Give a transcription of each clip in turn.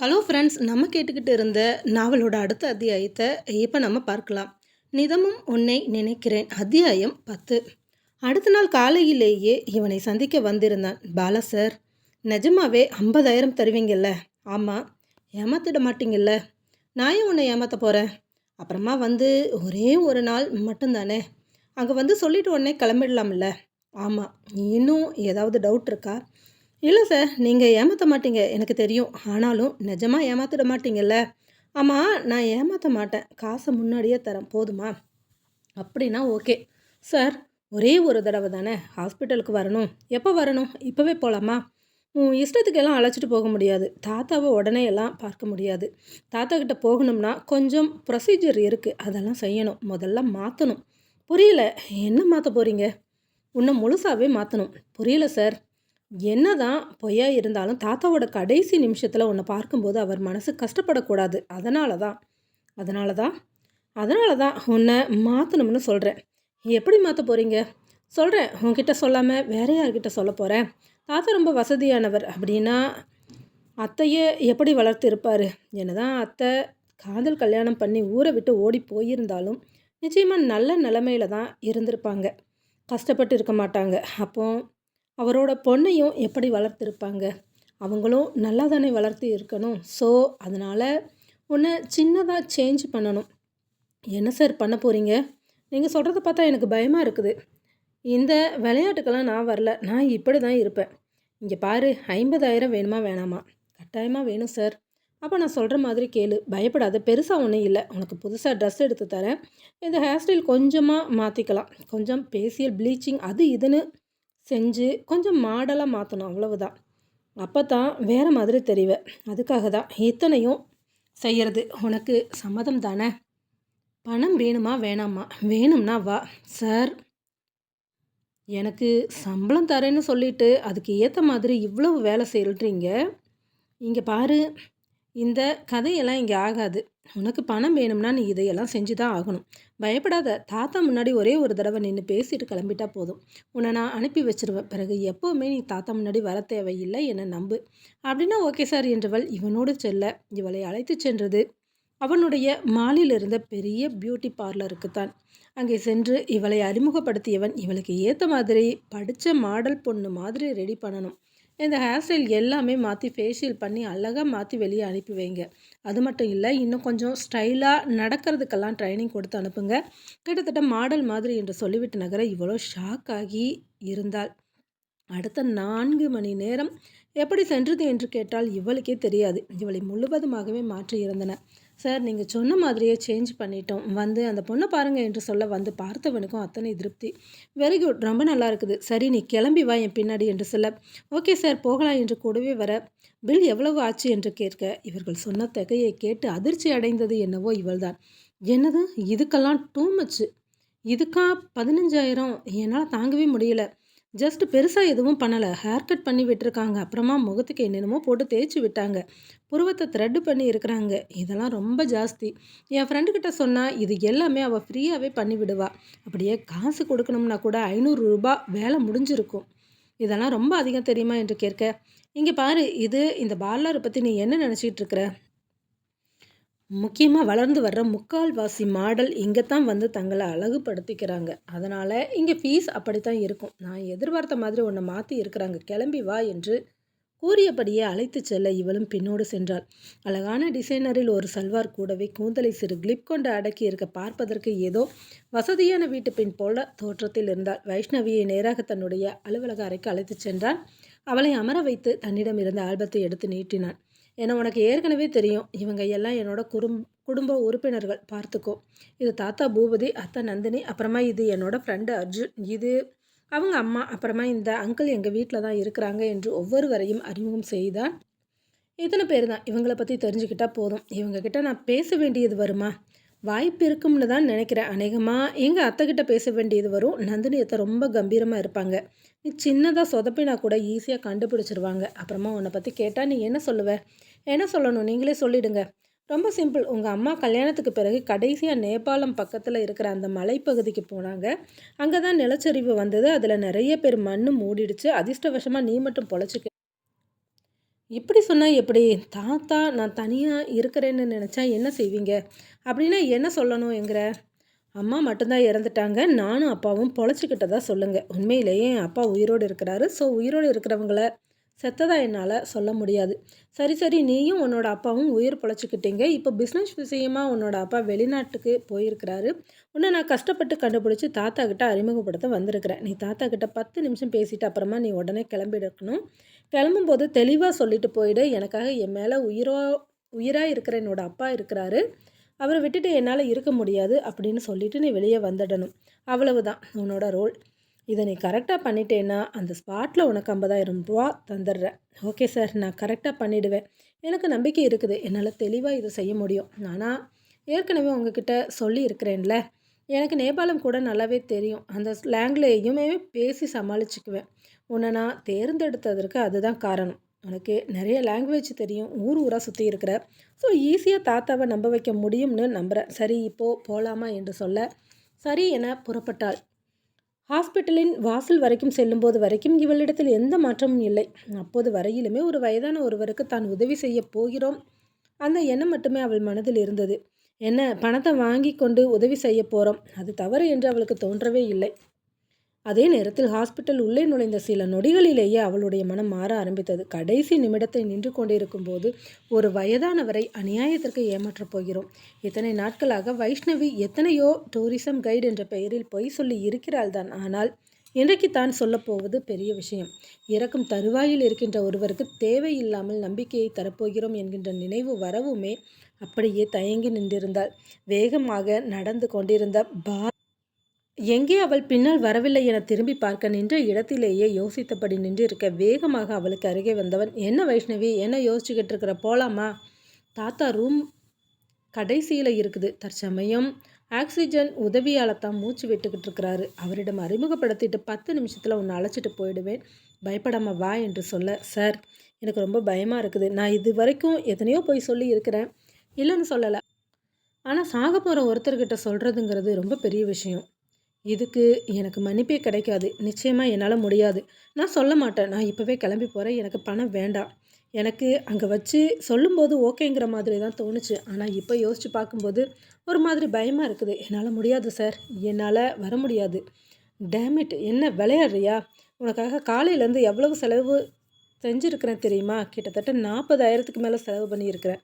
Hello friends நம்ம கேட்டுக்கிட்டு இருந்த நாவலோட அடுத்த அத்தியாயத்தை இப்போ நம்ம பார்க்கலாம். நிதமும் உன்னை நினைக்கிறேன். அத்தியாயம் பத்து. அடுத்த நாள் காலையிலேயே இவனை சந்திக்க வந்திருந்தான். பாலா சார் நிஜமாவே ஐம்பதாயிரம் தருவீங்கல்ல? ஆமாம் ஏமாத்திட மாட்டீங்கல்ல? நான் உன்னை ஏமாற்ற போகிறேன் அப்புறமா வந்து ஒரே ஒரு நாள் மட்டும்தானே? அங்கே வந்து சொல்லிட்டு உடனே கிளம்பிடலாம்ல? ஆமாம் இன்னும் ஏதாவது டவுட் இருக்கா? இல்லை சார் நீங்கள் ஏமாற்ற மாட்டீங்க. எனக்கு தெரியும். ஆனாலும் நிஜமாக ஏமாற்றிட மாட்டீங்கல்ல? ஆமாம் நான் ஏமாற்ற மாட்டேன். காசை முன்னாடியே தரேன். போதுமா? அப்படின்னா ஓகே. சார் ஒரே ஒரு தடவை தானே ஹாஸ்பிட்டலுக்கு வரணும். எப்போ வரணும்? இப்போவே போகலாமா உன் இஷ்டத்துக்கெல்லாம் அழைச்சிட்டு போக முடியாது. தாத்தாவை உடனே எல்லாம் பார்க்க முடியாது. தாத்தா கிட்ட போகணும்னா கொஞ்சம் ப்ரொசீஜர் இருக்குது அதெல்லாம் செய்யணும். முதல்ல மாற்றணும் புரியல. என்ன மாற்ற போகிறீங்க உன்னை முழுசாகவே மாற்றணும் புரியல சார். என்னதான் பொய்யா இருந்தாலும் தாத்தாவோட கடைசி நிமிஷத்தில் உன்னை பார்க்கும்போது அவர் மனசு கஷ்டப்படக்கூடாது. அதனால தான் அதனால தான் அதனால தான் உன்னை மாற்றணும்னு சொல்கிறேன் எப்படி மாற்ற போகிறீங்க சொல்கிறேன் உன்கிட்ட சொல்லாமல் வேற யார்கிட்ட சொல்ல போகிறேன் தாத்தா ரொம்ப வசதியானவர். அப்படின்னா அத்தையே எப்படி வளர்த்து இருப்பார்? என்னதான் அத்தை காதல் கல்யாணம் பண்ணி ஊரை விட்டு ஓடி போயிருந்தாலும் நிச்சயமாக நல்ல நிலமையில தான் இருந்திருப்பாங்க. கஷ்டப்பட்டு இருக்க மாட்டாங்க. அப்போது அவரோட பொண்ணையும் எப்படி வளர்த்துருப்பாங்க? அவங்களும் நல்லா தானே வளர்த்து இருக்கணும். ஸோ அதனால் உன்னை சின்னதாக சேஞ்ச் பண்ணணும். என்ன சார் பண்ண போகிறீங்க நீங்கள் சொல்கிறத பார்த்தா எனக்கு பயமாக இருக்குது. இந்த விளையாட்டுக்கெல்லாம் நான் வரல. நான் இப்படி தான் இருப்பேன். இங்கே பாரு ஐம்பதாயிரம் வேணுமா வேணாமா? கட்டாயமாக வேணும் சார் அப்போ நான் சொல்கிற மாதிரி கேளு. பயப்படாத. பெருசாக ஒன்றும் இல்லை. உனக்கு புதுசாக ட்ரெஸ் எடுத்து தரேன். இந்த ஹேர் ஸ்டைல் கொஞ்சமாக மாற்றிக்கலாம் கொஞ்சம் பேசியல் ப்ளீச்சிங் அது இதுன்னு செஞ்சு கொஞ்சம் மாடலாக மாற்றணும் அவ்வளவுதான். அப்போ தான் வேறு மாதிரி தெரிவேன் அதுக்காக தான் இத்தனையும் செய்கிறது உனக்கு சம்மதம் தானே பணம் வேணுமா வேணாமா? வேணும்னா வா சார் எனக்கு சம்பளம் தரேன்னு சொல்லிட்டு அதுக்கு ஏற்ற மாதிரி இவ்வளவு வேலை செய்கிறீங்க இங்கே பாரு இந்த கதையெல்லாம் இங்கே ஆகாது. உனக்கு பணம் வேணும்னா நீ இதையெல்லாம் செஞ்சு தான் ஆகணும். பயப்படாத. தாத்தா முன்னாடி ஒரே ஒரு தடவை நின்று பேசிட்டு கிளம்பிட்டா போதும். உன்னை நான் அனுப்பி வச்சிருவேன். பிறகு எப்போவுமே நீ தாத்தா முன்னாடி வர தேவையில்லை என்னை நம்பு. அப்படின்னா ஓகே சார் என்றவள் இவனோடு செல்ல. இவளை அழைத்து சென்றது அவனுடைய மாலில் இருந்த பெரிய பியூட்டி பார்லருக்கு தான் அங்கே சென்று இவளை அறிமுகப்படுத்தியவன் இவளுக்கு ஏற்ற மாதிரி படித்த மாடல் பொண்ணு மாதிரி ரெடி பண்ணணும். இந்த ஹேர் ஸ்டைல் எல்லாமே மாற்றி ஃபேஷியல் பண்ணி அழகாக மாற்றி வெளியே அனுப்பி வைங்க. அது மட்டும் இல்லை இன்னும் கொஞ்சம் ஸ்டைலாக நடக்கிறதுக்கெல்லாம் ட்ரைனிங் கொடுத்து அனுப்புங்க. கிட்டத்தட்ட மாடல் மாதிரி என்று சொல்லிவிட்டு நகர இவ்வளோ ஷாக் ஆகி இருந்தாள். அடுத்த நான்கு மணி நேரம் எப்படி சென்றது? என்று கேட்டால் இவளுக்கே தெரியாது. இவளை முழுவதுமாகவே மாற்றி இருந்தன சார் நீங்கள் சொன்ன மாதிரியே சேஞ்ச் பண்ணிட்டோம். வந்து அந்த பொண்ணை பாருங்கள் என்று சொல்ல வந்து பார்த்தவனுக்கும் அத்தனை திருப்தி. வெரி குட் ரொம்ப நல்லா இருக்குது. சரி நீ கிளம்பி வா என் பின்னாடி என்று சொல்ல. ஓகே சார் போகலாம் என்று கூடவே வர பில் எவ்வளவு ஆச்சு என்று கேட்க இவர்கள் சொன்ன தொகையை கேட்டு அதிர்ச்சி அடைந்தது என்னவோ இவள்தான். என்னது? இதுக்கெல்லாம் டூ மச்சு இதுக்கா பதினஞ்சாயிரம்? என்னால் தாங்கவே முடியல. ஜஸ்ட் பெருசாக எதுவும் பண்ணலை. ஹேர் கட் பண்ணி விட்டுருக்காங்க. அப்புறமா முகத்துக்கு என்னென்னமோ போட்டு தேய்ச்சி விட்டாங்க. புருவத்தை த்ரெட்டு பண்ணி இருக்கிறாங்க. இதெல்லாம் ரொம்ப ஜாஸ்தி. என் ஃப்ரெண்டுக்கிட்ட சொன்னால் இது எல்லாமே அவள் ஃப்ரீயாகவே பண்ணி விடுவா. அப்படியே காசு கொடுக்கணும்னா கூட ஐநூறு ரூபா வேலை முடிஞ்சிருக்கும். இதெல்லாம் ரொம்ப அதிகம் தெரியுமா என்று கேட்க இங்கே பாரு இது இந்த பார்லரை பற்றி நீ என்ன நினச்சிக்கிட்டு இருக்கிற? முக்கியமாக வளர்ந்து வர்ற முக்கால்வாசி மாடல் இங்கே தான் வந்து தங்களை அழகுபடுத்திக்கிறாங்க. அதனால் இங்கே ஃபீஸ் அப்படித்தான் இருக்கும். நான் எதிர்பார்த்த மாதிரி உன்னை மாற்றி இருக்கிறாங்க. கிளம்பி வா என்று கூறியபடியே அழைத்து செல்ல இவளும் பின்னோடு சென்றாள். அழகான டிசைனரில் ஒரு சல்வார் கூடவே கூந்தலை சிறு கிளிப் கொண்டு அடக்கி இருக்க பார்ப்பதற்கு ஏதோ வசதியான வீட்டு பெண் போல தோற்றத்தில் இருந்தாள். வைஷ்ணவியை நேராக தன்னுடைய அலுவலக அறைக்கு அழைத்து சென்றான். அவளை அமர வைத்து தன்னிடம் இருந்த ஆல்பத்தை எடுத்து நீட்டினான். ஏன்னா உனக்கு ஏற்கனவே தெரியும். இவங்க எல்லாம் என்னோட குடும் குடும்ப உறுப்பினர்கள். பார்த்துக்கோ. இது தாத்தா பூபதி அத்தா நந்தினி அப்புறமா இது என்னோட ஃப்ரெண்டு அர்ஜுன் இது அவங்க அம்மா அப்புறமா இந்த அங்கிள் எங்கள் வீட்டில் தான் இருக்கிறாங்க என்று ஒவ்வொருவரையும் அறிமுகம் செய்தான். இத்தனை பேர் தான். இவங்களை பற்றி தெரிஞ்சுக்கிட்டால் போதும். இவங்கக்கிட்ட நான் பேச வேண்டியது வருமா? வாய்ப்பு இருக்கும்னு தான் நினைக்கிறேன். அநேகமாக எங்கள் அத்தைக்கிட்ட பேச வேண்டியது வரும். நந்தினி அத்தை ரொம்ப கம்பீரமாக இருப்பாங்க. நீ சின்னதாக சொதப்பினா கூட ஈஸியாக கண்டுபிடிச்சிருவாங்க. அப்புறமா உன்னை பற்றி கேட்டால் நீ என்ன சொல்லுவ? என்ன சொல்லணும்? நீங்களே சொல்லிடுங்க. ரொம்ப சிம்பிள் உங்கள் அம்மா கல்யாணத்துக்கு பிறகு கடைசியாக நேபாளம் பக்கத்தில் இருக்கிற அந்த மலைப்பகுதிக்கு போனாங்க. அங்கே தான் நிலச்சரிவு வந்தது. அதில் நிறைய பேர் மண் மூடிடுச்சு. அதிர்ஷ்டவசமாக நீ மட்டும் பொழைச்சிக்க. இப்படி சொன்னால் எப்படி? தாத்தா நான் தனியாக இருக்கிறேன்னு நினச்சா என்ன செய்வீங்க? அப்படின்னா என்ன சொல்லணும் என்கிற? அம்மா மட்டும்தான் இறந்துட்டாங்க. நானும் அப்பாவும் பொழைச்சிக்கிட்டதா சொல்லுங்கள் உண்மையிலேயே என் அப்பா உயிரோடு இருக்கிறாரு. ஸோ உயிரோடு இருக்கிறவங்கள செத்ததா என்னால் சொல்ல முடியாது. சரி சரி நீயும் உன்னோட அப்பாவும் உயிர் பொழைச்சிக்கிட்டீங்க. இப்போ பிஸ்னஸ் விஷயமா உன்னோட அப்பா வெளிநாட்டுக்கு போயிருக்கிறாரு. உன்னை நான் கஷ்டப்பட்டு கண்டுபிடிச்சி தாத்தா கிட்ட அறிமுகப்படுத்த வந்திருக்கிறேன். நீ தாத்தா கிட்ட பத்து நிமிஷம் பேசிட்டு அப்புறமா நீ உடனே கிளம்பிடக்கணும் கிளம்பும்போது தெளிவாக சொல்லிட்டு போயிடு. எனக்காக என் மேலே உயிரோ உயிராக இருக்கிற என்னோட அப்பா இருக்கிறாரு. அவரை விட்டுட்டு என்னால் இருக்க முடியாது அப்படின்னு சொல்லிட்டு நீ வெளியே வந்துடணும். அவ்வளவுதான் உன்னோட ரோல் இதை நீ கரெக்டாக பண்ணிட்டேன்னா அந்த ஸ்பாட்டில் உனக்கு ஐம்பதாயிரம் ரூபா தந்துடுறேன். ஓகே சார் நான் கரெக்டாக பண்ணிவிடுவேன் எனக்கு நம்பிக்கை இருக்குது. என்னால் தெளிவாக இதை செய்ய முடியும். ஆனால் ஏற்கனவே உங்ககிட்ட சொல்லி இருக்கிறேன்ல எனக்கு நேபாளம் கூட நல்லாவே தெரியும். அந்த ஸ்லாங்லேயுமே பேசி சமாளிச்சுக்குவேன். உன்னை நான் தேர்ந்தெடுத்ததற்கு அதுதான் காரணம். உனக்கு நிறைய லாங்குவேஜ் தெரியும். ஊர் ஊராக சுற்றி இருக்கிற. ஸோ ஈஸியாக தாத்தாவை நம்ப வைக்க முடியும்னு நம்புகிறேன் சரி இப்போது போகலாமா என்று சொல்ல சரி என புறப்பட்டாள். ஹாஸ்பிட்டலின் வாசல் வரைக்கும் செல்லும்போது வரைக்கும் இவளிடத்தில் எந்த மாற்றமும் இல்லை. அப்போது வரையிலுமே ஒரு வயதான ஒருவருக்கு தான் உதவி செய்ய போகிறோம். அந்த எண்ணம் மட்டுமே அவள் மனதில் இருந்தது. என்ன பணத்தை வாங்கி கொண்டு உதவி செய்ய போகிறோம் அது தவறு என்று அவளுக்கு தோன்றவே இல்லை. அதே நேரத்தில் ஹாஸ்பிட்டல் உள்ளே நுழைந்த சில நொடிகளிலேயே அவளுடைய மனம் மாற ஆரம்பித்தது. கடைசி நிமிடத்தை நின்று கொண்டிருக்கும் போது ஒரு வயதானவரை அநியாயத்திற்கு ஏமாற்றப் போகிறோம். இத்தனை நாட்களாக வைஷ்ணவி எத்தனையோ டூரிசம் கைடு என்ற பெயரில் பொய் சொல்லி இருக்கிறாள் தான் ஆனால் இன்றைக்கு தான் சொல்லப்போவது பெரிய விஷயம். இறக்கும் தருவாயில் இருக்கின்ற ஒருவருக்கு தேவையில்லாமல் நம்பிக்கையை தரப்போகிறோம் என்கின்ற நினைவு வரவுமே அப்படியே தயங்கி நின்றிருந்தாள். வேகமாக நடந்து கொண்டிருந்த பா எங்கே அவள் பின்னால் வரவில்லை என திரும்பி பார்க்க நின்ற இடத்திலேயே யோசித்தபடி நின்று இருக்க வேகமாக அவளுக்கு அருகே வந்தவன் என்ன வைஷ்ணவி என்ன யோசிச்சுக்கிட்டு இருக்கிற போலாமா? தாத்தா ரூம் கடைசியில் இருக்குது. தற்சமயம் ஆக்சிஜன் உதவியால் தான் மூச்சு விட்டுக்கிட்டு இருக்கிறாரு அவரிடம் அறிமுகப்படுத்திட்டு பத்து நிமிஷத்தில் உன்னை அழைச்சிட்டு போயிடுவேன். பயப்படாமல் வா என்று சொல்ல சார் எனக்கு ரொம்ப பயமாக இருக்குது. நான் இது வரைக்கும் எத்தனையோ போய் சொல்லி இருக்கிறேன். இல்லைன்னு சொல்லலை. ஆனால் சாக போகிற ஒருத்தர்கிட்ட சொல்கிறதுங்கிறது ரொம்ப பெரிய விஷயம். இதுக்கு எனக்கு மன்னிப்பே கிடைக்காது. நிச்சயமாக என்னால் முடியாது. நான் சொல்ல மாட்டேன். நான் இப்போவே கிளம்பி போகிறேன் எனக்கு பணம் வேண்டாம். எனக்கு அங்கே வச்சு சொல்லும்போது ஓகேங்கிற மாதிரி தான் தோணுச்சு. ஆனால் இப்போ யோசித்து பார்க்கும்போது ஒரு மாதிரி பயமாக இருக்குது. என்னால் முடியாது சார். என்னால் வர முடியாது. டேமிட் என்ன விளையாடுறியா? உனக்காக காலையிலேருந்து எவ்வளவு செலவு செஞ்சுருக்கிறேன் தெரியுமா? கிட்டத்தட்ட நாற்பதாயிரத்துக்கு மேலே செலவு பண்ணியிருக்கிறேன்.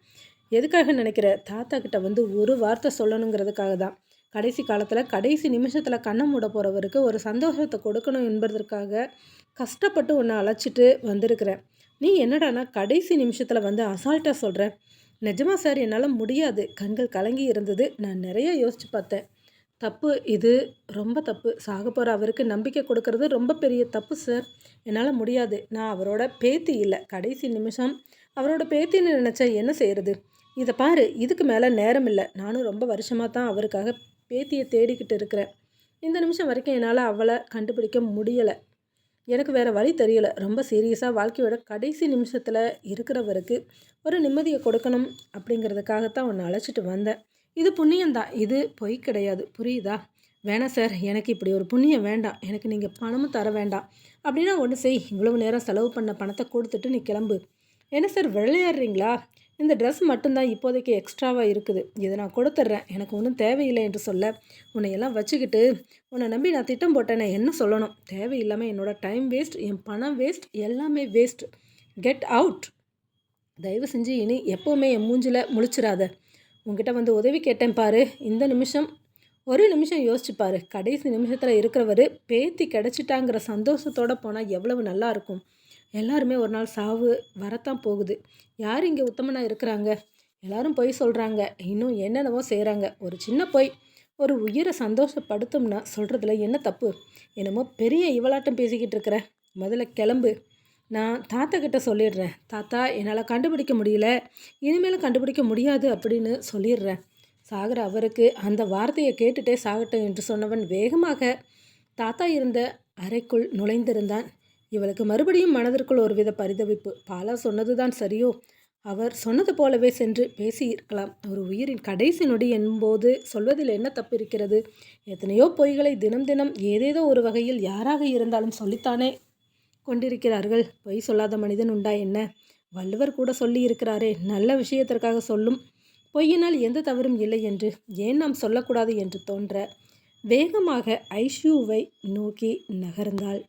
எதுக்காக நினைக்கிற? தாத்தா கிட்ட வந்து ஒரு வார்த்தை சொல்லணுங்கிறதுக்காக தான். கடைசி காலத்தில் கடைசி நிமிஷத்தில் கண்ணை மூட போகிறவருக்கு ஒரு சந்தோஷத்தை கொடுக்கணும் என்பதற்காக கஷ்டப்பட்டு உன்னை அழைச்சிட்டு வந்திருக்கிறேன். நீ என்னடானா கடைசி நிமிஷத்தில் வந்து அசால்ட்டாக சொல்கிற நிஜமா சார் என்னால் முடியாது. கண்கள் கலங்கி இருந்தது. நான் நிறைய யோசித்து பார்த்தேன். தப்பு இது. ரொம்ப தப்பு. சாக போகிற அவருக்கு நம்பிக்கை கொடுக்கறது ரொம்ப பெரிய தப்பு சார். என்னால் முடியாது. நான் அவரோட பேத்தி இல்லை. கடைசி நிமிஷம் அவரோட பேத்தின்னு நினச்சா என்ன செய்கிறது இதை பாரு. இதுக்கு மேலே நேரம் இல்லை. நானும் ரொம்ப வருஷமாக தான் அவருக்காக பேத்தியை தேடிக்கிட்டு இருக்கிறேன். இந்த நிமிஷம் வரைக்கும் என்னால் அவளை கண்டுபிடிக்க முடியலை. எனக்கு வேறு வழி தெரியலை. ரொம்ப சீரியஸாக வாழ்க்கையோட கடைசி நிமிஷத்தில் இருக்கிறவருக்கு ஒரு நிம்மதியை கொடுக்கணும் அப்படிங்கிறதுக்காகத்தான் உன்னை அழைச்சிட்டு வந்தேன். இது புண்ணியந்தான் இது பொய் கிடையாது. புரியுதா? வேணாம் சார் எனக்கு இப்படி ஒரு புண்ணியம் வேண்டாம். எனக்கு நீங்கள் பணமும் தர வேண்டாம். அப்படின்னா ஒன்று செய். இவ்வளவு நேரம் செலவு பண்ண பணத்தை கொடுத்துட்டு நீ கிளம்பு. என்ன சார் விளையாடுறீங்களா இந்த ட்ரெஸ் மட்டும்தான் இப்போதைக்கு எக்ஸ்ட்ராவாக இருக்குது. இதை நான் கொடுத்துட்றேன். எனக்கு ஒன்றும் தேவையில்லை என்று சொல்ல உன்னையெல்லாம் வச்சுக்கிட்டு உன்னை நம்பி நான் திட்டம் போட்டேன் என்ன சொல்லணும்? தேவையில்லாமல் என்னோடய டைம் வேஸ்ட் என் பணம் வேஸ்ட் எல்லாமே வேஸ்ட் கெட் அவுட் தயவு செஞ்சு இனி எப்போவுமே என் மூஞ்சில் முழிச்சிடாத உங்ககிட்ட வந்து உதவி கேட்டேன் பாரு. இந்த நிமிஷம் ஒரு நிமிஷம் யோசிச்சு கடைசி நிமிஷத்தில் இருக்கிறவர் பேத்தி கிடச்சிட்டாங்கிற சந்தோஷத்தோடு போனால் எவ்வளவு நல்லா இருக்கும். எல்லாருமே ஒரு நாள் சாவு வரத்தான் போகுது. யார் இங்கே உத்தமனாக இருக்கிறாங்க? எல்லாரும் பொய் சொல்கிறாங்க இன்னும் என்னென்னவோ செய்கிறாங்க ஒரு சின்ன பொய். ஒரு உயிரை சந்தோஷப்படுத்தும்னா சொல்கிறதுல என்ன தப்பு? என்னமோ பெரிய இவளாட்டம் பேசிக்கிட்டு இருக்கிற. முதல்ல கிளம்பு. நான் தாத்தா கிட்ட சொல்லிடுறேன். தாத்தா என்னால் கண்டுபிடிக்க முடியல. இனிமேலும் கண்டுபிடிக்க முடியாது அப்படின்னு சொல்லிடுறேன். சாகர அவருக்கு அந்த வார்த்தையை கேட்டுட்டே சாகட்டும் என்று சொன்னவன் வேகமாக தாத்தா இருந்த அறைக்குள் நுழைந்திருந்தான். இவளுக்கு மறுபடியும் மனதிற்குள் ஒருவித பரிதவிப்பு. பாலா சொன்னதுதான் சரியோ? அவர் சொன்னது போலவே சென்று பேசியிருக்கலாம். ஒரு உயிரின் கடைசி நொடி என்போது சொல்வதில் என்ன தப்பு இருக்கிறது? எத்தனையோ பொய்களை தினம் தினம் ஏதேதோ ஒரு வகையில் யாராக இருந்தாலும் சொல்லித்தானே கொண்டிருக்கிறார்கள். பொய் சொல்லாத மனிதன் உண்டா என்ன? வள்ளுவர் கூட சொல்லியிருக்கிறாரே நல்ல விஷயத்திற்காக சொல்லும். பொய்யினால் எந்த தவறும் இல்லை என்று. ஏன் நாம் சொல்லக்கூடாது என்று தோன்ற வேகமாக ஐஷுவை நோக்கி நகர்ந்தாள்.